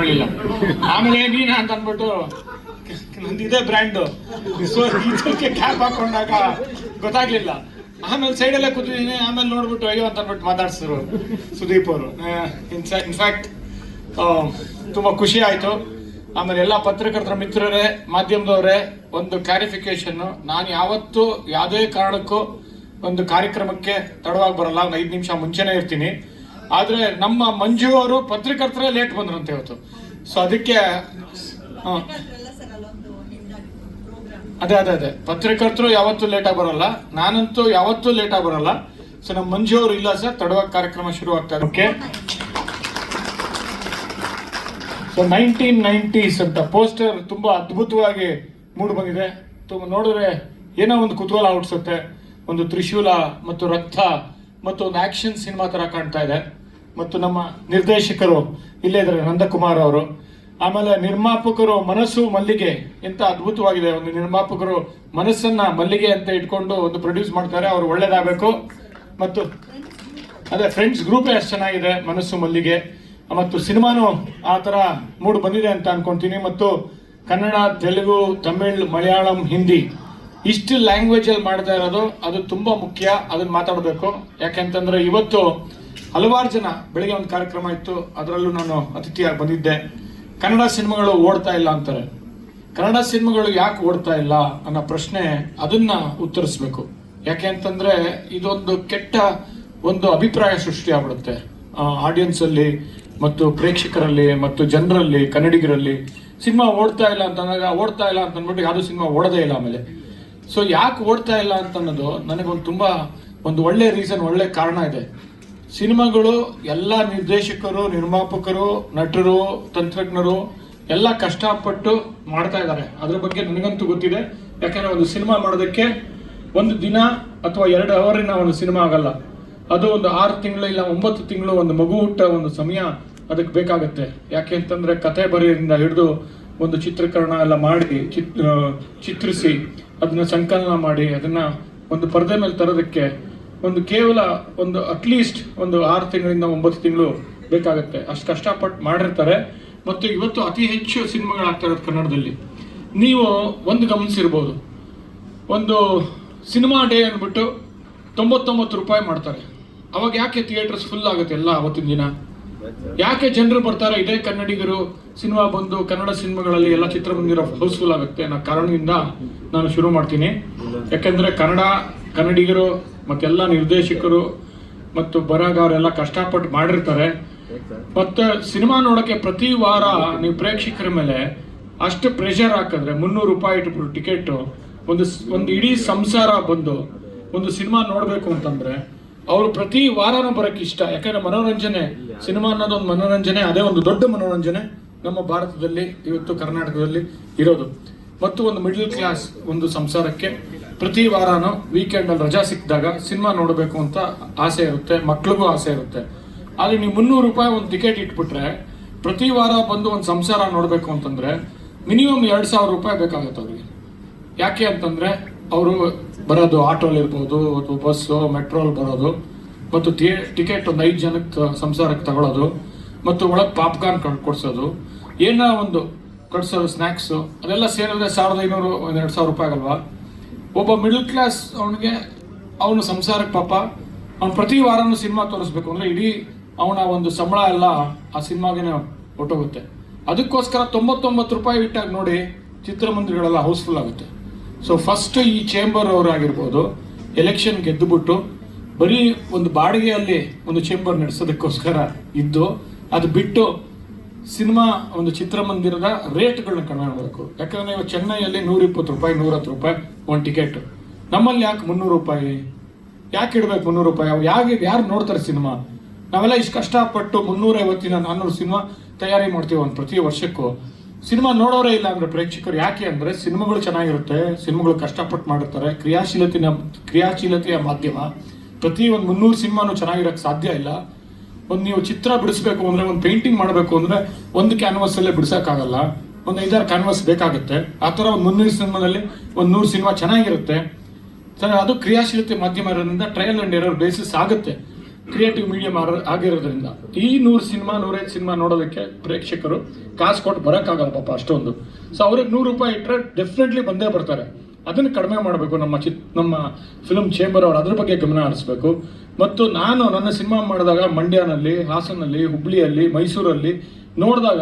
ಮಾಡಲಿಲ್ಲ ಆಮೇಲೆ ನೀನ ಅಂತ ಅಂದ್ಬಿಟ್ಟು ನಂದು ಇದೇ ಬ್ರ್ಯಾಂಡು ಕ್ಯಾಪ್ ಹಾಕೊಂಡಾಗ ಗೊತ್ತಾಗ್ಲಿಲ್ಲ. ಆಮೇಲೆ ಸೈಡಲ್ಲೇ ಕೂತಿದ್ದೀನಿ, ಆಮೇಲೆ ನೋಡ್ಬಿಟ್ಟು ಅಯ್ಯೋ ಅಂತ ಅಂದ್ಬಿಟ್ಟು ಮಾತಾಡ್ಸಿದ್ರು ಸುದೀಪ್ ಅವರು. ಇನ್ಫ್ಯಾಕ್ಟ್ ತುಂಬ ಖುಷಿ ಆಯಿತು. ಆಮೇಲೆ ಎಲ್ಲ ಪತ್ರಕರ್ತರ ಮಿತ್ರರೇ, ಮಾಧ್ಯಮದವರೇ, ಒಂದು ಕ್ಲಾರಿಫಿಕೇಶನ್ ನಾನು ಯಾವತ್ತೂ ಯಾವುದೇ ಕಾರಣಕ್ಕೂ ಒಂದು ಕಾರ್ಯಕ್ರಮಕ್ಕೆ ತಡವಾಗಿ ಬರಲ್ಲ. ಒಂದು ಐದು ನಿಮಿಷ ಮುಂಚೆನೇ ಇರ್ತೀನಿ. ಆದ್ರೆ ನಮ್ಮ ಮಂಜು ಅವರು ಪತ್ರಕರ್ತರೇ ಲೇಟ್ ಬಂದರು ಅಂತ ಹೇಳ್ತು. ಸೊ ಅದಕ್ಕೆ ಅದೇ ಅದೇ ಅದೇ. ಪತ್ರಕರ್ತರು ಯಾವತ್ತೂ ಲೇಟಾಗಿ ಬರಲ್ಲ. ನಾನಂತೂ ಯಾವತ್ತೂ ಲೇಟಾಗಿ ಬರಲ್ಲ. ಸೊ ನಮ್ಮ ಮಂಜು ಅವರು ಇಲ್ಲ ಸರ್ ತಡವಾಗಿ ಕಾರ್ಯಕ್ರಮ ಶುರು ಆಗ್ತಾ ಇದೆ. ಓಕೆ ಸೊ ನೈನ್ಟೀನ್ ನೈಂಟೀಸ್ ಅಂತ ಪೋಸ್ಟರ್ ತುಂಬಾ ಅದ್ಭುತವಾಗಿ ಮೂಡಿ ಬಂದಿದೆ. ತುಂಬ ನೋಡಿದ್ರೆ ಏನೋ ಒಂದು ಕುತೂಹಲ ಹುಟ್ಟಿಸುತ್ತೆ. ಒಂದು ತ್ರಿಶೂಲ ಮತ್ತು ರಕ್ತ ಮತ್ತು ಒಂದು ಆಕ್ಷನ್ ಸಿನಿಮಾ ತರ ಕಾಣ್ತಾ ಇದೆ. ಮತ್ತು ನಮ್ಮ ನಿರ್ದೇಶಕರು ಇಲ್ಲೇ ಇದ್ದಾರೆ, ನಂದಕುಮಾರ್ ಅವರು. ಆಮೇಲೆ ನಿರ್ಮಾಪಕರು ಮನಸ್ಸು ಮಲ್ಲಿಗೆ ಎಂತ ಅದ್ಭುತವಾಗಿದೆ. ಒಂದು ನಿರ್ಮಾಪಕರು ಮನಸ್ಸನ್ನ ಮಲ್ಲಿಗೆ ಅಂತ ಇಟ್ಕೊಂಡು ಒಂದು ಪ್ರೊಡ್ಯೂಸ್ ಮಾಡ್ತಾರೆ, ಅವ್ರು ಒಳ್ಳೇದಾಗಬೇಕು. ಮತ್ತು ಅದೇ ಫ್ರೆಂಡ್ಸ್ ಗ್ರೂಪೇ ಅಷ್ಟು ಚೆನ್ನಾಗಿದೆ, ಮನಸ್ಸು ಮಲ್ಲಿಗೆ. ಮತ್ತು ಸಿನಿಮಾನು ಆ ಥರ ಮೂಡ್ ಬಂದಿದೆ ಅಂತ ಅನ್ಕೊಂತೀನಿ. ಮತ್ತು ಕನ್ನಡ, ತೆಲುಗು, ತಮಿಳ್, ಮಲಯಾಳಂ, ಹಿಂದಿ ಇಷ್ಟು ಲ್ಯಾಂಗ್ವೇಜ್ ಅಲ್ಲಿ ಮಾಡ್ತಾ ಇರೋದು, ಅದು ತುಂಬಾ ಮುಖ್ಯ ಅದನ್ನ ಮಾತಾಡಬೇಕು. ಯಾಕೆಂತಂದ್ರೆ ಇವತ್ತು ಹಲವಾರು ಜನ ಬೆಳಿಗ್ಗೆ ಒಂದು ಕಾರ್ಯಕ್ರಮ ಇತ್ತು, ಅದರಲ್ಲೂ ನಾನು ಅತಿಥಿಯಾಗಿ ಬಂದಿದ್ದೆ. ಕನ್ನಡ ಸಿನಿಮಾಗಳು ಓಡ್ತಾ ಇಲ್ಲ ಅಂತಾರೆ. ಕನ್ನಡ ಸಿನಿಮಾಗಳು ಯಾಕೆ ಓಡ್ತಾ ಇಲ್ಲ ಅನ್ನೋ ಪ್ರಶ್ನೆ ಅದನ್ನ ಉತ್ತರಿಸ್ಬೇಕು. ಯಾಕೆ ಅಂತಂದ್ರೆ ಇದೊಂದು ಕೆಟ್ಟ ಒಂದು ಅಭಿಪ್ರಾಯ ಸೃಷ್ಟಿ ಆಗ್ಬಿಡುತ್ತೆ. ಆಡಿಯನ್ಸ್ ಅಲ್ಲಿ ಮತ್ತು ಪ್ರೇಕ್ಷಕರಲ್ಲಿ ಮತ್ತು ಜನರಲ್ಲಿ, ಕನ್ನಡಿಗರಲ್ಲಿ. ಸಿನಿಮಾ ಓಡ್ತಾ ಇಲ್ಲ ಅಂತ ಅಂದಾಗ, ಓಡ್ತಾ ಇಲ್ಲ ಅಂತ ಅಂದ್ಬಿಟ್ಟು ಯಾವುದು ಸಿನಿಮಾ ಓಡದೇ ಇಲ್ಲ ಆಮೇಲೆ. ಸೊ ಯಾಕೆ ಓಡ್ತಾ ಇಲ್ಲ ಅಂತ ಅನ್ನೋದು ನನಗೊಂದು ತುಂಬಾ ಒಂದು ಒಳ್ಳೆ ರೀಸನ್ ಒಳ್ಳೆ ಕಾರಣ ಇದೆ. ಸಿನಿಮಾಗಳು ಎಲ್ಲ ನಿರ್ದೇಶಕರು, ನಿರ್ಮಾಪಕರು, ನಟರು, ತಂತ್ರಜ್ಞರು ಎಲ್ಲ ಕಷ್ಟಪಟ್ಟು ಮಾಡ್ತಾ ಇದ್ದಾರೆ. ಅದ್ರ ಬಗ್ಗೆ ನನಗಂತೂ ಗೊತ್ತಿದೆ. ಯಾಕಂದ್ರೆ ಒಂದು ಸಿನಿಮಾ ಮಾಡೋದಕ್ಕೆ ಒಂದು ದಿನ ಅಥವಾ ಎರಡು ಅವರಿನ ಒಂದು ಸಿನಿಮಾ ಆಗಲ್ಲ. ಅದು ಒಂದು ಆರು ತಿಂಗಳು ಇಲ್ಲ, ಒಂಬತ್ತು ತಿಂಗಳು ಒಂದು ಮಗು ಹುಟ್ಟ ಒಂದು ಸಮಯ ಅದಕ್ಕೆ ಬೇಕಾಗುತ್ತೆ. ಯಾಕೆ ಅಂತಂದ್ರೆ ಕತೆ ಬರೆಯೋದ್ರಿಂದ ಹಿಡಿದು ಒಂದು ಚಿತ್ರೀಕರಣ ಎಲ್ಲ ಮಾಡಿ, ಚಿತ್ ಚಿತ್ರಿಸಿ ಅದನ್ನ ಸಂಕಲನ ಮಾಡಿ, ಅದನ್ನ ಒಂದು ಪರದೆ ಮೇಲೆ ತರೋದಕ್ಕೆ ಒಂದು ಕೇವಲ ಒಂದು ಅಟ್ಲೀಸ್ಟ್ ಒಂದು ಆರು ತಿಂಗಳಿಂದ ಒಂಬತ್ತು ತಿಂಗಳು ಬೇಕಾಗುತ್ತೆ. ಅಷ್ಟು ಕಷ್ಟಪಟ್ಟು ಮಾಡಿರ್ತಾರೆ. ಮತ್ತು ಇವತ್ತು ಅತಿ ಹೆಚ್ಚು ಸಿನಿಮಾಗಳಾಗ್ತಾ ಇರೋದು ಕನ್ನಡದಲ್ಲಿ. ನೀವು ಒಂದು ಗಮನಿಸಿರ್ಬೋದು. ಒಂದು ಸಿನಿಮಾ ಡೇ ಅಂದ್ಬಿಟ್ಟು ತೊಂಬತ್ತೊಂಬತ್ತು ರೂಪಾಯಿ ಮಾಡ್ತಾರೆ. ಅವಾಗ ಯಾಕೆ ಥಿಯೇಟರ್ಸ್ ಫುಲ್ ಆಗುತ್ತೆ ಎಲ್ಲ ಅವತ್ತಿನ ದಿನ? ಯಾಕೆ ಜನರು ಬರ್ತಾರೆ? ಇದೇ ಕನ್ನಡಿಗರು ಸಿನಿಮಾ ಬಂದು ಕನ್ನಡ ಸಿನಿಮಾಗಳಲ್ಲಿ ಎಲ್ಲ ಚಿತ್ರಮಂದಿರ ಹೌಸ್ಫುಲ್ ಆಗುತ್ತೆ ಅನ್ನೋ ಕಾರಣದಿಂದ ನಾನು ಶುರು ಮಾಡ್ತೀನಿ. ಯಾಕೆಂದ್ರೆ ಕನ್ನಡ ಕನ್ನಡಿಗರು ಮತ್ತೆಲ್ಲ ನಿರ್ದೇಶಕರು ಮತ್ತು ಬರಹಗಾರೆಲ್ಲ ಕಷ್ಟಪಟ್ಟು ಮಾಡಿರ್ತಾರೆ. ಮತ್ತು ಸಿನಿಮಾ ನೋಡಕ್ಕೆ ಪ್ರತಿ ವಾರ ನೀವು ಪ್ರೇಕ್ಷಕರ ಮೇಲೆ ಅಷ್ಟು ಪ್ರೆಷರ್ ಹಾಕಿದ್ರೆ, ಮುನ್ನೂರು ರೂಪಾಯಿ ಇಟ್ಬಿಟ್ಟು ಟಿಕೆಟ್, ಒಂದು ಒಂದು ಇಡೀ ಸಂಸಾರ ಬಂದು, ಒಂದು ಸಿನಿಮಾ ನೋಡಬೇಕು ಅಂತಂದ್ರೆ ಅವರು ಪ್ರತಿ ವಾರನೂ ಬರಕ್ಕೆ ಇಷ್ಟ. ಯಾಕಂದ್ರೆ ಮನೋರಂಜನೆ, ಸಿನಿಮಾ ಅನ್ನೋದು ಒಂದು ಮನೋರಂಜನೆ, ಅದೇ ಒಂದು ದೊಡ್ಡ ಮನೋರಂಜನೆ ನಮ್ಮ ಭಾರತದಲ್ಲಿ, ಇವತ್ತು ಕರ್ನಾಟಕದಲ್ಲಿ ಇರೋದು. ಮತ್ತು ಒಂದು ಮಿಡಲ್ ಕ್ಲಾಸ್ ಒಂದು ಸಂಸಾರಕ್ಕೆ ಪ್ರತಿ ವಾರನೂ ವೀಕೆಂಡ್ ಅಲ್ಲಿ ರಜಾ ಸಿಕ್ಕಿದಾಗ ಸಿನಿಮಾ ನೋಡಬೇಕು ಅಂತ ಆಸೆ ಇರುತ್ತೆ, ಮಕ್ಳಿಗೂ ಆಸೆ ಇರುತ್ತೆ. ಆದರೆ ನೀವು ಮುನ್ನೂರು ರೂಪಾಯಿ ಒಂದು ಟಿಕೆಟ್ ಇಟ್ಬಿಟ್ರೆ ಪ್ರತಿ ವಾರ ಬಂದು ಒಂದು ಸಂಸಾರ ನೋಡಬೇಕು ಅಂತಂದ್ರೆ ಮಿನಿಮಮ್ ಎರಡು ಸಾವಿರ ರೂಪಾಯಿ ಬೇಕಾಗುತ್ತೆ ಅವರಿಗೆ. ಯಾಕೆ ಅಂತಂದ್ರೆ, ಅವರು ಬರೋದು ಆಟೋಲಿ ಇರ್ಬೋದು ಅಥವಾ ಬಸ್ಸು ಮೆಟ್ರೋಲ್ ಬರೋದು, ಮತ್ತು ಟಿಕೆಟ್ ಒಂದು ಐದು ಜನಕ್ಕೆ ಸಂಸಾರಕ್ಕೆ ತಗೊಳ್ಳೋದು ಮತ್ತು ಒಳಗೆ ಪಾಪ್ಕಾರ್ನ್ ಕೊಡ್ಸೋದು. ಏನ ಒಂದು ಕಟ್ಸೋದು ಸ್ನ್ಯಾಕ್ಸು ಅದೆಲ್ಲ ಸೇರಿದ್ರೆ ಸಾವಿರದ ಐನೂರು ಎರಡು ಸಾವಿರ ರೂಪಾಯಿ ಆಗಲ್ವಾ? ಒಬ್ಬ ಮಿಡಲ್ ಕ್ಲಾಸ್ ಅವನಿಗೆ, ಅವನು ಸಂಸಾರಕ್ಕೆ ಪಾಪ, ಅವ್ನು ಪ್ರತಿ ವಾರನೂ ಸಿನಿಮಾ ತೋರಿಸ್ಬೇಕು ಅಂದ್ರೆ ಇಡೀ ಅವನ ಒಂದು ಸಂಬಳ ಎಲ್ಲ ಆ ಸಿನಿಮಾಗೆ ಹೊಟ್ಟೋಗುತ್ತೆ ಅದಕ್ಕೋಸ್ಕರ ತೊಂಬತ್ತೊಂಬತ್ತು ರೂಪಾಯಿ ಇಟ್ಟಾಗ ನೋಡಿ ಚಿತ್ರಮಂದಿರಗಳೆಲ್ಲ ಹೌಸ್ಫುಲ್ ಆಗುತ್ತೆ. ಸೊ ಫಸ್ಟ್ ಈ ಚೇಂಬರ್ ಅವರಾಗಿರ್ಬೋದು ಎಲೆಕ್ಷನ್ ಗೆದ್ದುಬಿಟ್ಟು, ಬರೀ ಒಂದು ಬಾಡಿಗೆಯಲ್ಲಿ ಒಂದು ಚೇಂಬರ್ ನಡೆಸೋದಕ್ಕೋಸ್ಕರ ಇದ್ದು, ಅದು ಬಿಟ್ಟು ಸಿನಿಮಾ ಒಂದು ಚಿತ್ರಮಂದಿರದ ರೇಟ್ಗಳನ್ನ ಕಡಿಮೆ ಮಾಡಬೇಕು. ಯಾಕಂದ್ರೆ ನೀವು ಚೆನ್ನೈಯಲ್ಲಿ ನೂರ ಇಪ್ಪತ್ತು ರೂಪಾಯಿ ನೂರ ಹತ್ತು ರೂಪಾಯಿ ಒಂದು ಟಿಕೆಟ್ ನಮ್ಮಲ್ಲಿ ಯಾಕೆ ಮುನ್ನೂರು ರೂಪಾಯಿ? ಯಾಕೆ ಇಡ್ಬೇಕು ಮುನ್ನೂರು ರೂಪಾಯಿ? ಅವ್ರು ಯಾಕೆ, ಯಾರು ನೋಡ್ತಾರೆ ಸಿನಿಮಾ? ನಾವೆಲ್ಲ ಇಷ್ಟು ಕಷ್ಟಪಟ್ಟು ಮುನ್ನೂರೈವತ್ತಿನ ನಾನ್ನೂರು ಸಿನಿಮಾ ತಯಾರಿ ಮಾಡ್ತೀವಿ ಒಂದು ಪ್ರತಿ ವರ್ಷಕ್ಕೂ. ಸಿನಿಮಾ ನೋಡೋರೇ ಇಲ್ಲ ಅಂದ್ರೆ ಪ್ರೇಕ್ಷಕರು ಯಾಕೆ ಅಂದ್ರೆ ಸಿನಿಮಾಗಳು ಚೆನ್ನಾಗಿರುತ್ತೆ, ಸಿನಿಮಾಗಳು ಕಷ್ಟಪಟ್ಟು ಮಾಡಿರ್ತಾರೆ. ಕ್ರಿಯಾಶೀಲತೆಯ ಕ್ರಿಯಾಶೀಲತೆಯ ಮಾಧ್ಯಮ. ಪ್ರತಿ ಒಂದು ಮುನ್ನೂರು ಸಿನಿಮಾನು ಚೆನ್ನಾಗಿರಕ್ಕೆ ಸಾಧ್ಯ ಇಲ್ಲ. ಒಂದು ನೀವು ಚಿತ್ರ ಬಿಡಿಸ್ಬೇಕು ಅಂದ್ರೆ, ಒಂದು ಪೇಂಟಿಂಗ್ ಮಾಡಬೇಕು ಅಂದ್ರೆ ಒಂದು ಕ್ಯಾನ್ವಾಸ್ ಅಲ್ಲೇ ಬಿಡ್ಸಕ್ಕಾಗಲ್ಲ. ಒಂದು ಐದಾರು ಕ್ಯಾನ್ವಾಸ್ ಬೇಕಾಗುತ್ತೆ. ಆ ಥರ ಒಂದು ಮುನ್ನೂರು ಸಿನಿಮಾದಲ್ಲಿ ಒಂದು ನೂರು ಸಿನಿಮಾ ಚೆನ್ನಾಗಿರುತ್ತೆ. ಅದು ಕ್ರಿಯಾಶೀಲತೆ ಮಾಧ್ಯಮ ಇರೋದ್ರಿಂದ ಟ್ರಯಲ್ ಅಂಡ್ ಎರರ್ ಬೇಸಿಸ್ ಆಗುತ್ತೆ. ಕ್ರಿಯೇಟಿವ್ ಮೀಡಿಯಂ ಆಗಿರೋದ್ರಿಂದ. ಈ ನೂರು ಸಿನಿಮಾ, ನೂರೈದು ಸಿನಿಮಾ ನೋಡೋದಕ್ಕೆ ಪ್ರೇಕ್ಷಕರು ಕಾಸು ಕೊಟ್ಟು ಬರೋಕ್ಕಾಗಲ್ಲ ಪಾಪ ಅಷ್ಟೊಂದು. ಸೊ ಅವ್ರಿಗೆ ನೂರು ರೂಪಾಯಿ ಇಟ್ಟರೆ ಡೆಫಿನೆಟ್ಲಿ ಬಂದೇ ಬರ್ತಾರೆ. ಅದನ್ನು ಕಡಿಮೆ ಮಾಡಬೇಕು ನಮ್ಮ ಚಿತ್ ನಮ್ಮ ಫಿಲ್ಮ್ ಚೇಂಬರ್ ಅವರು. ಅದ್ರ ಬಗ್ಗೆ ಗಮನ ಹರಿಸ್ಬೇಕು. ಮತ್ತು ನಾನು ನನ್ನ ಸಿನಿಮಾ ಮಾಡಿದಾಗ ಮಂಡ್ಯನಲ್ಲಿ, ಹಾಸನಲ್ಲಿ, ಹುಬ್ಳಿಯಲ್ಲಿ, ಮೈಸೂರಲ್ಲಿ ನೋಡಿದಾಗ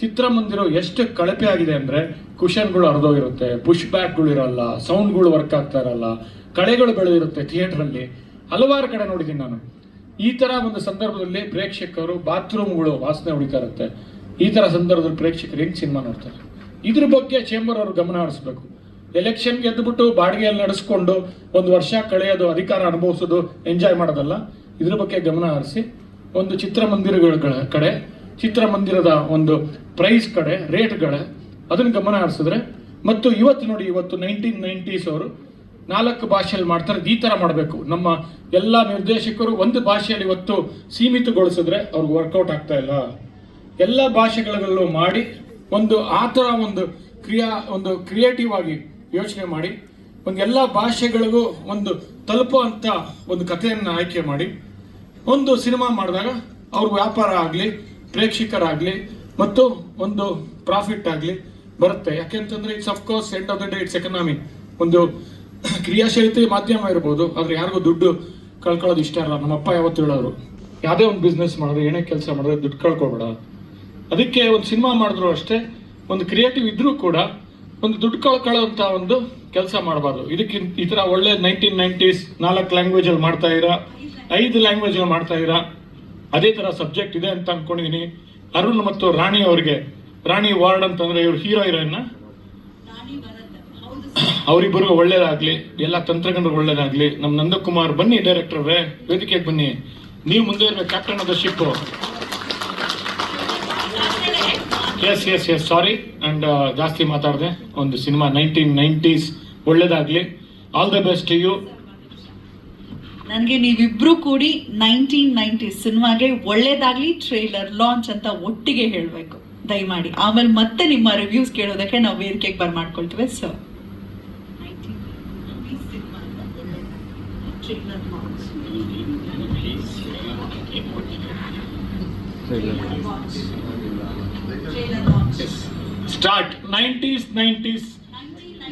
ಚಿತ್ರಮಂದಿರ ಎಷ್ಟು ಕಳಪೆ ಆಗಿದೆ ಅಂದರೆ ಕುಷನ್ಗಳು ಹರಿದೋಗಿರುತ್ತೆ ಪುಷ್ ಬ್ಯಾಕ್ಗಳು ಇರಲ್ಲ ಸೌಂಡ್ಗಳು ವರ್ಕ್ ಆಗ್ತಾ ಇರಲ್ಲ, ಕಳೆಗಳು ಬೆಳೆದಿರುತ್ತೆ ಥಿಯೇಟ್ರಲ್ಲಿ ಹಲವಾರು ಕಡೆ ನೋಡಿದ್ದೀನಿ ನಾನು. ಈ ಥರ ಒಂದು ಸಂದರ್ಭದಲ್ಲಿ ಪ್ರೇಕ್ಷಕರು ಬಾತ್ರೂಮ್ಗಳು ವಾಸನೆ ಹೊಡಿತಾ ಇರುತ್ತೆ ಈ ಥರ ಸಂದರ್ಭದಲ್ಲಿ ಪ್ರೇಕ್ಷಕರು ಹೆಂಗ್ ಸಿನಿಮಾ ನೋಡ್ತಾರೆ? ಇದ್ರ ಬಗ್ಗೆ ಚೇಂಬರ್ ಅವರು ಗಮನ ಹರಿಸ್ಬೇಕು. ಎಲೆಕ್ಷನ್ ಗೆದ್ದುಬಿಟ್ಟು ಬಾಡಿಗೆಯಲ್ಲಿ ನಡೆಸ್ಕೊಂಡು ಒಂದು ವರ್ಷ ಕಳೆಯೋದು, ಅಧಿಕಾರ ಅನುಭವಿಸೋದು ಎಂಜಾಯ್ ಮಾಡೋದಲ್ಲ? ಇದ್ರ ಬಗ್ಗೆ ಗಮನ ಹರಿಸಿ, ಒಂದು ಚಿತ್ರಮಂದಿರಗಳ ಕಡೆ, ಚಿತ್ರಮಂದಿರದ ಒಂದು ಪ್ರೈಸ್ ಕಡೆ ರೇಟ್ಗಳ ಅದನ್ನ ಗಮನ ಹರಿಸಿದ್ರೆ, ಮತ್ತು ಇವತ್ತು ನೋಡಿ, ಇವತ್ತು ನೈನ್ಟೀನ್ ನೈಂಟೀಸ್ ಅವರು ನಾಲ್ಕು ಭಾಷೆಯಲ್ಲಿ ಮಾಡ್ತಾರೆ, ಈ ಥರ ಮಾಡಬೇಕು. ನಮ್ಮ ಎಲ್ಲ ನಿರ್ದೇಶಕರು ಒಂದು ಭಾಷೆಯಲ್ಲಿ ಇವತ್ತು ಸೀಮಿತಗೊಳಿಸಿದ್ರೆ ಅವ್ರಿಗೆ ವರ್ಕೌಟ್ ಆಗ್ತಾ ಇಲ್ಲ. ಎಲ್ಲ ಭಾಷೆಗಳಲ್ಲೂ ಮಾಡಿ, ಒಂದು ಆ ಥರ ಒಂದು ಕ್ರಿಯಾ, ಒಂದು ಕ್ರಿಯೇಟಿವ್ ಆಗಿ ಯೋಚನೆ ಮಾಡಿ, ಒಂದು ಎಲ್ಲ ಭಾಷೆಗಳಿಗೂ ಒಂದು ತಲುಪುವಂಥ ಒಂದು ಕಥೆಯನ್ನು ಆಯ್ಕೆ ಮಾಡಿ, ಒಂದು ಸಿನಿಮಾ ಮಾಡಿದಾಗ ಅವ್ರ ವ್ಯಾಪಾರ ಆಗಲಿ, ಪ್ರೇಕ್ಷಕರಾಗಲಿ, ಮತ್ತು ಒಂದು ಪ್ರಾಫಿಟ್ ಆಗಲಿ ಬರುತ್ತೆ. ಯಾಕೆಂತಂದ್ರೆ it's of course end of the day it's economy ಒಂದು ಕ್ರಿಯಾಶೀಲತೆ ಮಾಧ್ಯಮ ಇರ್ಬೋದು, ಆದ್ರೆ ಯಾರಿಗೂ ದುಡ್ಡು ಕಳ್ಕೊಳ್ಳೋದು ಇಷ್ಟ ಇಲ್ಲ. ನಮ್ಮ ಅಪ್ಪ ಯಾವತ್ತು ಹೇಳೋರು, ಯಾವುದೇ ಒಂದು ಬಿಸ್ನೆಸ್ ಮಾಡಿದ್ರೆ, ಏನೇ ಕೆಲಸ ಮಾಡಿದ್ರೆ ದುಡ್ಡು ಕಳ್ಕೊಬೇಡ. ಅದಕ್ಕೆ ಒಂದು ಸಿನಿಮಾ ಮಾಡಿದ್ರು ಅಷ್ಟೇ, ಒಂದು ಕ್ರಿಯೇಟಿವ್ ಇದ್ರೂ ಕೂಡ ಒಂದು ದುಡ್ಡು ಕಳ್ಕೊಳ್ಳೋಂಥ ಒಂದು ಕೆಲಸ ಮಾಡಬಾರ್ದು. ಇದಕ್ಕೆ ಈ ಥರ ಒಳ್ಳೆ ನೈನ್ಟೀನ್ ನೈಂಟೀಸ್ ನಾಲ್ಕು ಲ್ಯಾಂಗ್ವೇಜಲ್ಲಿ ಮಾಡ್ತಾ ಇರಾ, ಐದು ಲ್ಯಾಂಗ್ವೇಜಲ್ಲಿ ಮಾಡ್ತಾ ಇರಾ. ಅದೇ ಥರ ಸಬ್ಜೆಕ್ಟ್ ಇದೆ ಅಂತ ಅನ್ಕೊಂಡಿದ್ದೀನಿ ಅರುಣ್ ಮತ್ತು ರಾಣಿ ಅವರಿಗೆ, ರಾಣಿ ವಾರ್ಡ್ ಅಂತಂದ್ರೆ ಇವರು ಹೀರೋ ಹೀರೋಯಿನ್ನ ಅವರಿಬ್ಬರಿಗೂ ಒಳ್ಳೇದಾಗ್ಲಿ, ಎಲ್ಲ ತಂತ್ರಜ್ಞರು ಒಳ್ಳೇದಾಗ್ಲಿ, ನಮ್ಮ ನಂದಕುಮಾರ್ ಬನ್ನಿ ಡೈರೆಕ್ಟರ್ ವೇದಿಕೆಗೆ ಬನ್ನಿ. ನೀವು ಮುಂದೆ ಇರ್ಬೇಕು captain of the ship S S S sorry and ಜಾಸ್ತಿ ಮಾತಾಡಿದೆ. ಒಂದು ಸಿನಿಮಾ ನೈನ್ಟೀನ್ ನೈಂಟೀಸ್, ಒಳ್ಳೇದಾಗ್ಲಿ. ಆಲ್ ದ ಬೆಸ್ಟ್ ಯು ನನಗೆ ನೀವಿಬ್ರು ಕೂಡಿ ನೈನ್ಟೀನ್ ನೈನ್ಟಿ ಸಿನಿಮಾಗೆ ಒಳ್ಳೇದಾಗ್ಲಿ ಟ್ರೇಲರ್ ಲಾಂಚ್ ಅಂತ ಒಟ್ಟಿಗೆ ಹೇಳಬೇಕು. ದಯಮಾಡಿ. ಆಮೇಲೆ ಮತ್ತೆ ನಿಮ್ಮ ರಿವ್ಯೂಸ್ ಕೇಳೋದಕ್ಕೆ ನಾವು ವೇದಿಕೆಗೆ ಬರ್ ಮಾಡ್ಕೊಳ್ತೀವಿ start nineties nineties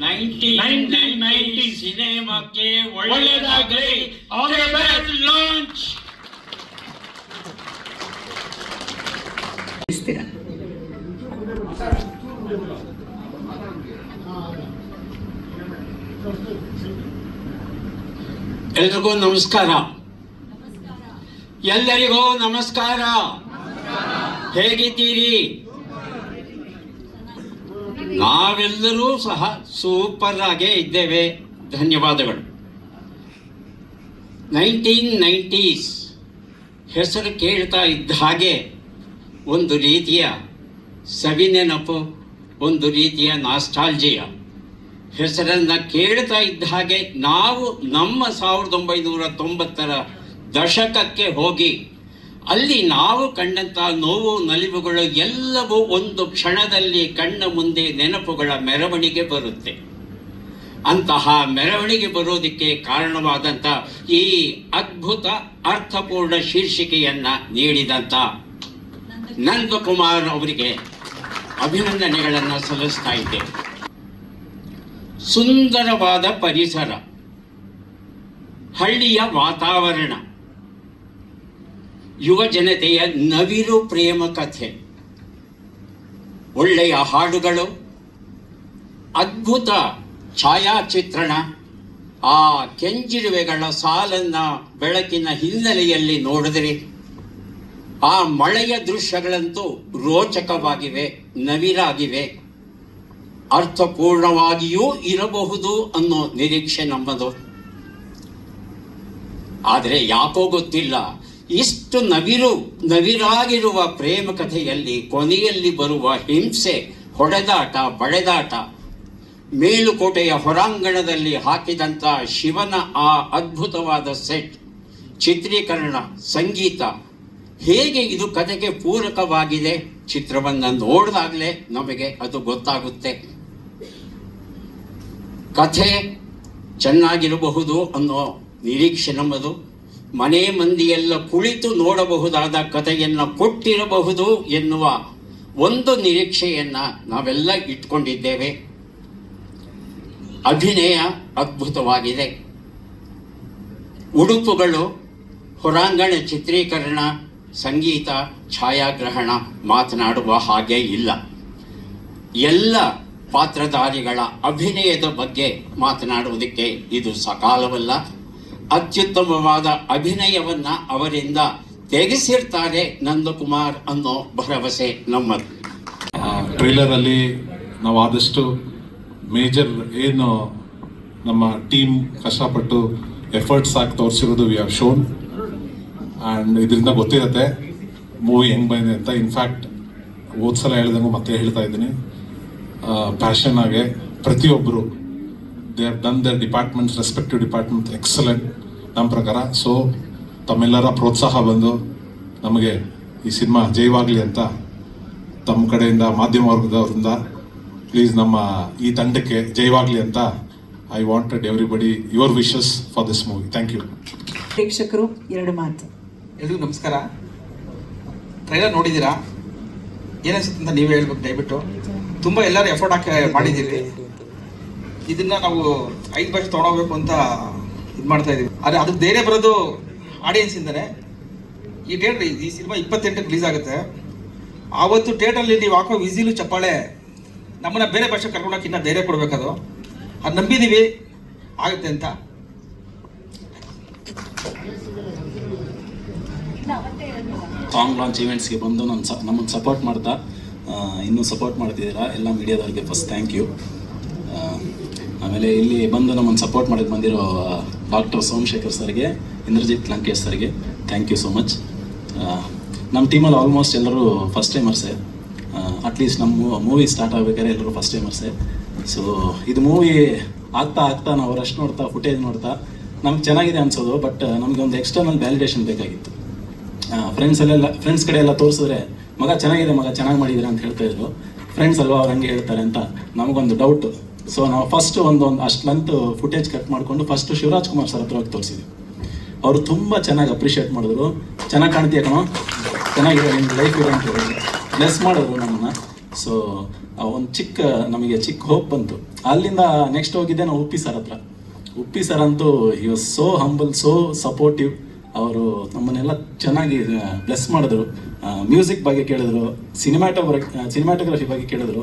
nineteen ninety ಸಿನಿಮಾಕ್ಕೆ ಒಳ್ಳೆಯದಾಗಲಿ All the best. ಲಾಂಚ್ ಎಲ್ರಿಗೂ ನಮಸ್ಕಾರ. ಎಲ್ಲರಿಗೂ ನಮಸ್ಕಾರ. ಹೇಗಿದ್ದೀರಿ? ನಾವೆಲ್ಲರೂ ಸಹ ಸೂಪರ್ ಆಗೇ ಇದ್ದೇವೆ. ಧನ್ಯವಾದಗಳು. ನೈನ್ಟೀನ್ ನೈಂಟೀಸ್ ಹೆಸರು ಕೇಳ್ತಾ ಇದ್ದ ಹಾಗೆ ಒಂದು ರೀತಿಯ ಸವಿನೆನಪು, ಒಂದು ರೀತಿಯ ನಾಸ್ಟಾಲ್ಜಿಯ. ಹೆಸರನ್ನು ಕೇಳ್ತಾ ಇದ್ದ ಹಾಗೆ ನಾವು ನಮ್ಮ ಸಾವಿರದ ಒಂಬೈನೂರ ತೊಂಬತ್ತರ ದಶಕಕ್ಕೆ ಹೋಗಿ ಅಲ್ಲಿ ನಾವು ಕಂಡಂಥ ನೋವು, ನಲಿವುಗಳು ಎಲ್ಲವೂ ಒಂದು ಕ್ಷಣದಲ್ಲಿ ಕಣ್ಣ ಮುಂದೆ ನೆನಪುಗಳ ಮೆರವಣಿಗೆ ಬರುತ್ತೆ. ಅಂತಹ ಮೆರವಣಿಗೆ ಬರೋದಕ್ಕೆ ಕಾರಣವಾದಂಥ ಈ ಅದ್ಭುತ, ಅರ್ಥಪೂರ್ಣ ಶೀರ್ಷಿಕೆಯನ್ನ ನೀಡಿದಂಥ ನಂದಕುಮಾರ್ ಅವರಿಗೆ ಅಭಿನಂದನೆಗಳನ್ನು ಸಲ್ಲಿಸ್ತಾ ಇದ್ದೇವೆ ಸುಂದರವಾದ ಪರಿಸರ, ಹಳ್ಳಿಯ ವಾತಾವರಣ ಯುವ ಜನತೆಯ ನವಿರು ಪ್ರೇಮ ಕಥೆ. ಒಳ್ಳೆಯ ಹಾಡುಗಳು, ಅದ್ಭುತ ಛಾಯಾಚಿತ್ರಣ, ಆ ಕೆಂಜಿರುವೆಗಳ ಸಾಲನ್ನ ಬೆಳಕಿನ ಹಿನ್ನೆಲೆಯಲ್ಲಿ ನೋಡಿದರೆ. ಆ ಮಳೆಯ ದೃಶ್ಯಗಳಂತೂ ರೋಚಕವಾಗಿವೆ ನವಿರಾಗಿವೆ ಅರ್ಥಪೂರ್ಣವಾಗಿಯೂ ಇರಬಹುದು ಅನ್ನೋ ನಿರೀಕ್ಷೆ ನಮ್ಮದು. ಆದರೆ ಯಾಕೋ ಗೊತ್ತಿಲ್ಲ ಇಷ್ಟು ನವಿರು ನವಿರಾಗಿರುವ ಪ್ರೇಮ ಕಥೆಯಲ್ಲಿ, ಕೊನೆಯಲ್ಲಿ ಬರುವ ಹಿಂಸೆ, ಹೊಡೆದಾಟ ಬಡೆದಾಟ ಮೇಲುಕೋಟೆಯ ಹೊರಾಂಗಣದಲ್ಲಿ ಹಾಕಿದಂಥ ಶಿವನ ಆ ಅದ್ಭುತವಾದ ಸೆಟ್, ಚಿತ್ರೀಕರಣ, ಸಂಗೀತ, ಹೇಗೆ ಇದು ಕಥೆಗೆ ಪೂರಕವಾಗಿದೆ? ಚಿತ್ರವನ್ನು ನೋಡಿದಾಗಲೇ ನಮಗೆ ಅದು ಗೊತ್ತಾಗುತ್ತೆ. ಕಥೆ ಚೆನ್ನಾಗಿರಬಹುದು ಅನ್ನೋ ನಿರೀಕ್ಷೆ ನಮ್ಮದು. ಮನೆ ಮಂದಿಯೆಲ್ಲ ಕುಳಿತು ನೋಡಬಹುದಾದ ಕಥೆಯನ್ನು ಕೊಟ್ಟಿರಬಹುದು ಎನ್ನುವ ಒಂದು ನಿರೀಕ್ಷೆಯನ್ನ ನಾವೆಲ್ಲ ಇಟ್ಕೊಂಡಿದ್ದೇವೆ. ಅಭಿನಯ ಅದ್ಭುತವಾಗಿದೆ. ಉಡುಪುಗಳು, ಹೊರಾಂಗಣ ಚಿತ್ರೀಕರಣ, ಸಂಗೀತ, ಛಾಯಾಗ್ರಹಣ ಮಾತನಾಡುವ ಹಾಗೆ ಇಲ್ಲ. ಎಲ್ಲ ಪಾತ್ರಧಾರಿಗಳ ಅಭಿನಯದ ಬಗ್ಗೆ ಮಾತನಾಡುವುದಕ್ಕೆ ಇದು ಸಕಾಲವಲ್ಲ. ಅತ್ಯುತ್ತಮವಾದ ಅಭಿನಯವನ್ನ ಅವರಿಂದ ತೆಗೆಸಿರ್ತಾರೆ ನಂದಕುಮಾರ್ ಅನ್ನೋ ಭರವಸೆ ನಮ್ಮದು. ಟ್ರೈಲರಲ್ಲಿ ನಾವು ಆದಷ್ಟು ಮೇಜರ್ ಏನು ನಮ್ಮ ಟೀಮ್ ಕಷ್ಟಪಟ್ಟು ಎಫರ್ಟ್ಸ್ ಹಾಕಿ ತೋರಿಸಿರೋದು ವಿ ಹ್ಯಾವ್ ಶೋನ್. ಆ್ಯಂಡ್ ಇದರಿಂದ ಗೊತ್ತಿರುತ್ತೆ, ಮೂವಿ ಹೆಂಗೆ ಬಂದಿದೆ ಅಂತ. ಇನ್ಫ್ಯಾಕ್ಟ್ ಓದ್ಸಲ ಸಲ ಹೇಳ್ದಂಗೂ ಮತ್ತೆ ಹೇಳ್ತಾ ಇದ್ದೀನಿ. ಪ್ಯಾಷನ್ ಆಗೇ ಪ್ರತಿಯೊಬ್ಬರು they have done their departments respective department excellent ನಮ್ಮ ಪ್ರಕಾರ ಸೊ ತಮ್ಮೆಲ್ಲರ ಪ್ರೋತ್ಸಾಹ ಬಂದು ನಮಗೆ ಈ ಸಿನಿಮಾ ಜಯವಾಗಲಿ ಅಂತ ತಮ್ಮ ಕಡೆಯಿಂದ ಮಾಧ್ಯಮ ವರ್ಗದವರಿಂದ ಪ್ಲೀಸ್ ನಮ್ಮ ಈ ತಂಡಕ್ಕೆ ಜಯವಾಗಲಿ ಅಂತ I wanted everybody your wishes for this movie thank you ಪ್ರೇಕ್ಷಕರು ಎರಡು ಮಾತು. ಎಲ್ರಿಗೂ ನಮಸ್ಕಾರ. ಟ್ರೈಲರ್ ನೋಡಿದ್ದೀರಾ? ಏನಿಸುತ್ತೆ ಅಂತ ನೀವೇ ಹೇಳ್ಬೇಕು ದಯವಿಟ್ಟು. ತುಂಬ ಎಲ್ಲರೂ ಎಫರ್ಟ್ ಹಾಕಿ ಮಾಡಿದ್ದೀರಿ. ಇದನ್ನ ನಾವು ಐದು ಭಾಷೆ ತೊಗೊಂಡೋಗ್ಬೇಕು ಅಂತ ಇದು ಮಾಡ್ತಾ ಇದೀವಿ. ಆದರೆ ಅದಕ್ಕೆ ಧೈರ್ಯ ಬರೋದು ಆಡಿಯನ್ಸ್ ಇಂದನೇ. ಈ ಡೇಟ್ ಈ ಸಿನಿಮಾ ಇಪ್ಪತ್ತೆಂಟಕ್ಕೆ ರಿಲೀಸ್ ಆಗುತ್ತೆ. ಆವತ್ತು ಥಿಯೇಟ್ರಲ್ಲಿ ನೀವು ಹಾಕೋ ವಿಸಿಲು ಚಪ್ಪಾಳೆ ನಮ್ಮನ್ನ ಬೇರೆ ಭಾಷೆ ಕರ್ಕೊಂಡೋಗಿ ಇನ್ನೂ ಧೈರ್ಯ ಕೊಡಬೇಕದು ಅದು. ನಂಬಿದ್ದೀವಿ ಆಗುತ್ತೆ ಅಂತ. ಸಾಂಗ್ ಲಾಂಚ್ ಈವೆಂಟ್ಸ್ಗೆ ಬಂದು ನನ್ನ ನಮ್ಮನ್ನು ಸಪೋರ್ಟ್ ಮಾಡ್ತಾ ಇನ್ನೂ ಸಪೋರ್ಟ್ ಮಾಡ್ತಿದ್ದೀರಾ? ಎಲ್ಲ ಮೀಡಿಯಾದವ್ರಿಗೆ ಫಸ್ಟ್ ಥ್ಯಾಂಕ್ ಯು ಆಮೇಲೆ ಇಲ್ಲಿ ಬಂದು ನಮ್ಮನ್ನು ಸಪೋರ್ಟ್ ಮಾಡಕ್ಕೆ ಬಂದಿರೋ ಡಾಕ್ಟರ್ ಸೋಮಶೇಖರ್ ಸರ್ಗೆ, ಇಂದ್ರಜಿತ್ ಲಂಕೇಶ್ ಸರ್ಗೆ ಥ್ಯಾಂಕ್ ಯು ಸೋ ಮಚ್ ನಮ್ಮ ಟೀಮಲ್ಲಿ ಆಲ್ಮೋಸ್ಟ್ ಎಲ್ಲರೂ ಫಸ್ಟ್ ಟೈಮರ್ಸೆ ಅಟ್ಲೀಸ್ಟ್ ನಮ್ಮ ಮೂವಿ ಸ್ಟಾರ್ಟ್ ಆಗಬೇಕಾದ್ರೆ ಎಲ್ಲರೂ ಫಸ್ಟ್ ಟೈಮರ್ಸೇ ಸೊ ಇದು ಮೂವಿ ಆಗ್ತಾ ಆಗ್ತಾ ನಾವು ರಶ್ ನೋಡ್ತಾ ಫುಟೇಜ್ ನೋಡ್ತಾ, ನಮ್ಗೆ ಚೆನ್ನಾಗಿದೆ ಅನ್ಸೋದು ಬಟ್ ನಮಗೆ ಒಂದು ಎಕ್ಸ್ಟರ್ನಲ್ ವ್ಯಾಲಿಡೇಷನ್ ಬೇಕಾಗಿತ್ತು. ಫ್ರೆಂಡ್ಸ್ ಅಲ್ಲೆಲ್ಲ ಫ್ರೆಂಡ್ಸ್ ಕಡೆ ಎಲ್ಲ ತೋರಿಸಿದ್ರೆ, ಮಗ ಚೆನ್ನಾಗಿದೆ ಮಗ, ಚೆನ್ನಾಗಿ ಮಾಡಿದ್ದೀರಾ ಅಂತ ಹೇಳ್ತಾ ಇದ್ರು. ಫ್ರೆಂಡ್ಸ್ ಅಲ್ವಾ ಅವ್ರು ಹಂಗೆ ಹೇಳ್ತಾರೆ ಅಂತ ನಮಗೊಂದು ಡೌಟ್ ಸೊ ನಾವು ಫಸ್ಟ್ ಒಂದೊಂದು ಒಂದು ಅಷ್ಟು ಲೆಂತ್ ಫುಟೇಜ್ ಕಟ್ ಮಾಡಿಕೊಂಡು ಫಸ್ಟ್ ಶಿವರಾಜ್ ಕುಮಾರ್ ಸರ್ ಹತ್ರ ಹೋಗಿ ತೋರಿಸಿದ್ವಿ. ಅವರು ತುಂಬ ಚೆನ್ನಾಗಿ ಅಪ್ರಿಷಿಯೇಟ್ ಮಾಡಿದ್ರು. ಚೆನ್ನಾಗಿ ಕಾಣ್ತೀಯ ಕಣೋ? ಚೆನ್ನಾಗಿದೆ ನಿಮ್ಮ ಲೈಫ್ ಇದೆ ಅಂತ ಹೇಳಿ ಬ್ಲೆಸ್ ಮಾಡಿದ್ರು ನಮ್ಮನ್ನು. ಸೊ ಒಂದು ಚಿಕ್ಕ, ನಮಗೆ ಚಿಕ್ಕ ಹೋಪ್ ಬಂತು. ಅಲ್ಲಿಂದ ನೆಕ್ಸ್ಟ್ ಹೋಗಿದ್ದೆ ನಾವು ಉಪ್ಪಿ ಸರ್ ಹತ್ರ. ಉಪ್ಪಿ ಸರ್ ಅಂತೂ was so humble so supportive ಅವರು ನಮ್ಮನ್ನೆಲ್ಲ ಚೆನ್ನಾಗಿ ಬ್ಲೆಸ್ ಮಾಡಿದ್ರು. ಮ್ಯೂಸಿಕ್ ಬಗ್ಗೆ ಕೇಳಿದ್ರು ಸಿನಿಮಾಟೋಗ್ರ ಸಿನಿಮಾಟೋಗ್ರಫಿ ಬಗ್ಗೆ ಕೇಳಿದ್ರು.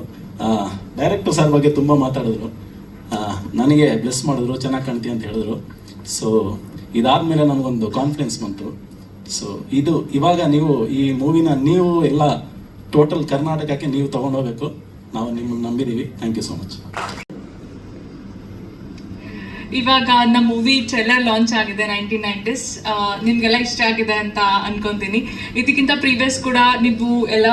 ಡೈರೆಕ್ಟರ್ ಸರ್ ಬಗ್ಗೆ ತುಂಬ ಮಾತಾಡಿದ್ರು. ನನಗೆ ಬ್ಲೆಸ್ ಮಾಡಿದ್ರು, ಚೆನ್ನಾಗಿ ಕಾಣ್ತೀಯ ಅಂತ ಹೇಳಿದ್ರು. ಸೊ ಇದಾದ್ಮೇಲೆ ನಮಗೊಂದು ಕಾನ್ಫಿಡೆನ್ಸ್ ಬಂತು. ಸೊ ಇದು, ಇವಾಗ ನೀವು ಈ ಮೂವಿನ ನೀವು ಎಲ್ಲ ಟೋಟಲ್ ಕರ್ನಾಟಕಕ್ಕೆ ನೀವು ತಗೊಂಡೋಗ್ಬೇಕು ನಾವು ನಿಮ್ಮನ್ನು ನಂಬಿದ್ದೀವಿ ಥ್ಯಾಂಕ್ ಯು ಸೊ ಮಚ್ ಇವಾಗ ನಮ್ಮ ಮೂವಿ ಟ್ರೇಲರ್ ಲಾಂಚ್ ಆಗಿದೆ ನೈನ್ಟೀನ್ ನೈಂಟೀಸ್ ನಿಮ್ಗೆಲ್ಲ ಇಷ್ಟ ಆಗಿದೆ ಅಂತ ಅನ್ಕೊಂತೀನಿ. ಇದಕ್ಕಿಂತ ಪ್ರೀವಿಯಸ್ ಕೂಡ ನೀವು ಎಲ್ಲ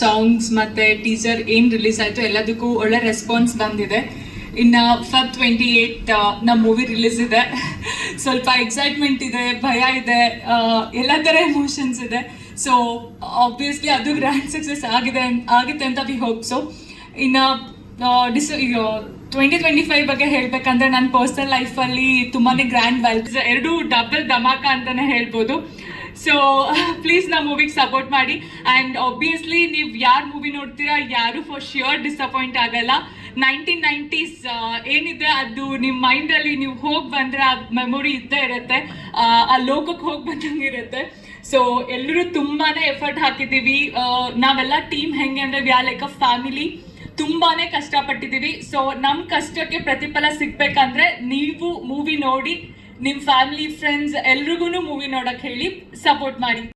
ಸಾಂಗ್ಸ್ ಮತ್ತೆ ಟೀಸರ್ ಏನ್ ರಿಲೀಸ್ ಆಯ್ತು ಎಲ್ಲದಕ್ಕೂ ಒಳ್ಳೆ ರೆಸ್ಪಾನ್ಸ್ ಬಂದಿದೆ. ಇನ್ನ ಫೆಬ್ ಟ್ವೆಂಟಿ ಏಟ್ ನಮ್ಮ ಮೂವಿ ರಿಲೀಸ್ ಇದೆ. ಸ್ವಲ್ಪ ಎಕ್ಸೈಟ್ಮೆಂಟ್ ಇದೆ, ಭಯ ಇದೆ ಎಲ್ಲ ಥರ ಎಮೋಷನ್ಸ್ ಇದೆ. ಸೊ ಆಬ್ವಿಯಸ್ಲಿ ಅದು ಗ್ರ್ಯಾಂಡ್ ಸಕ್ಸಸ್ ಆಗಿದೆ, ಆಗುತ್ತೆ ಅಂತ ವಿ ಹೋಪ್ ಸೊ ಇನ್ನು ಡಿಸ್ ಟ್ವೆಂಟಿ ಟ್ವೆಂಟಿ ಫೈವ್ ಬಗ್ಗೆ ಹೇಳ್ಬೇಕಂದ್ರೆ ನನ್ನ ಪರ್ಸನಲ್ ಲೈಫಲ್ಲಿ ತುಂಬಾನೇ ಗ್ರ್ಯಾಂಡ್ ವೆಲ್ ಎರಡು ಡಬಲ್ ಧಮಾಕ ಅಂತಾನೆ ಹೇಳ್ಬೋದು. ಸೊ ಪ್ಲೀಸ್ ನಮ್ಮ ಮೂವಿಗೆ ಸಪೋರ್ಟ್ ಮಾಡಿ. ಆ್ಯಂಡ್ ಆಬ್ವಿಯಸ್ಲಿ ನೀವು ಯಾರು ಮೂವಿ ನೋಡ್ತೀರಾ ಯಾರು ಫಾರ್ ಶ್ಯೂರ್ ಡಿಸಪಾಯಿಂಟ್ ಆಗಲ್ಲ. ನೈನ್ಟೀನ್ ನೈಂಟೀಸ್ ಏನಿದೆ ಅದು ನಿಮ್ಮ ಮೈಂಡಲ್ಲಿ ನೀವು ಹೋಗಿ ಬಂದರೆ ಆ ಮೆಮೊರಿ ಇದ್ದೇ ಇರುತ್ತೆ. ಆ, ಲೋಕಕ್ಕೆ ಹೋಗಿ ಬಂದಂಗೆ ಇರುತ್ತೆ. ಸೊ ಎಲ್ಲರೂ ತುಂಬಾನೇ ಎಫರ್ಟ್ ಹಾಕಿದ್ದೀವಿ. ನಾವೆಲ್ಲ ಟೀಮ್ ಹೆಂಗೆ ಅಂದರೆ we are like a family ತುಂಬಾನೇ ಕಷ್ಟಪಟ್ಟಿದ್ದೀವಿ. ಸೊ ನಮ್ಮ ಕಷ್ಟಕ್ಕೆ ಪ್ರತಿಫಲ ಸಿಗ್ಬೇಕಂದ್ರೆ ನೀವು ಮೂವಿ ನೋಡಿ ನಿಮ್ಮ ಫ್ಯಾಮಿಲಿ ಫ್ರೆಂಡ್ಸ್ ಎಲ್ರಿಗೂ ಮೂವಿ ನೋಡಕ್ ಹೇಳಿ ಸಪೋರ್ಟ್ ಮಾಡಿ.